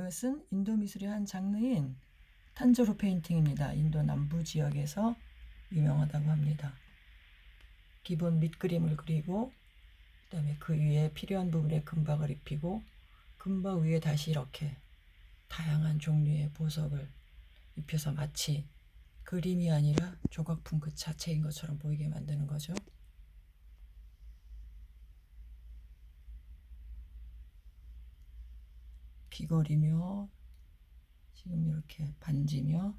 이것은 인도 미술의 한 장르인 탄저로 페인팅입니다. 인도 남부 지역에서 유명하다고 합니다. 기본 밑그림을 그리고 그다음에 그 위에 필요한 부분에 금박을 입히고 금박 위에 다시 이렇게 다양한 종류의 보석을 입혀서 마치 그림이 아니라 조각품 그 자체인 것처럼 보이게 만드는 거죠. 귀걸이며 지금 이렇게 반지며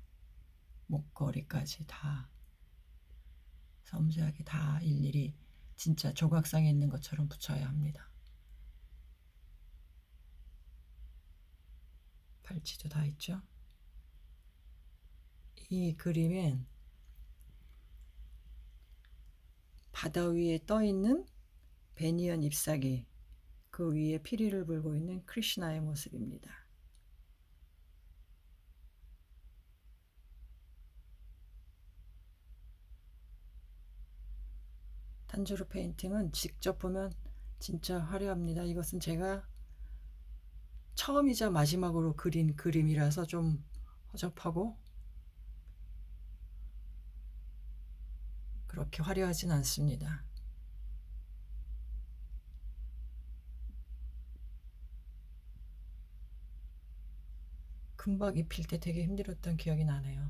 목걸이까지 다 섬세하게 다 일일이 진짜 조각상에 있는 것처럼 붙여야 합니다. 팔찌도 다 있죠. 이 그림엔 바다 위에 떠 있는 베니언 잎사귀 그 위에 피리를 불고 있는 크리시나의 모습입니다. 탄주르 페인팅은 직접 보면 진짜 화려합니다. 이것은 제가 처음이자 마지막으로 그린 그림이라서 좀 허접하고 그렇게 화려하진 않습니다. 금박 입힐 때 되게 힘들었던 기억이 나네요.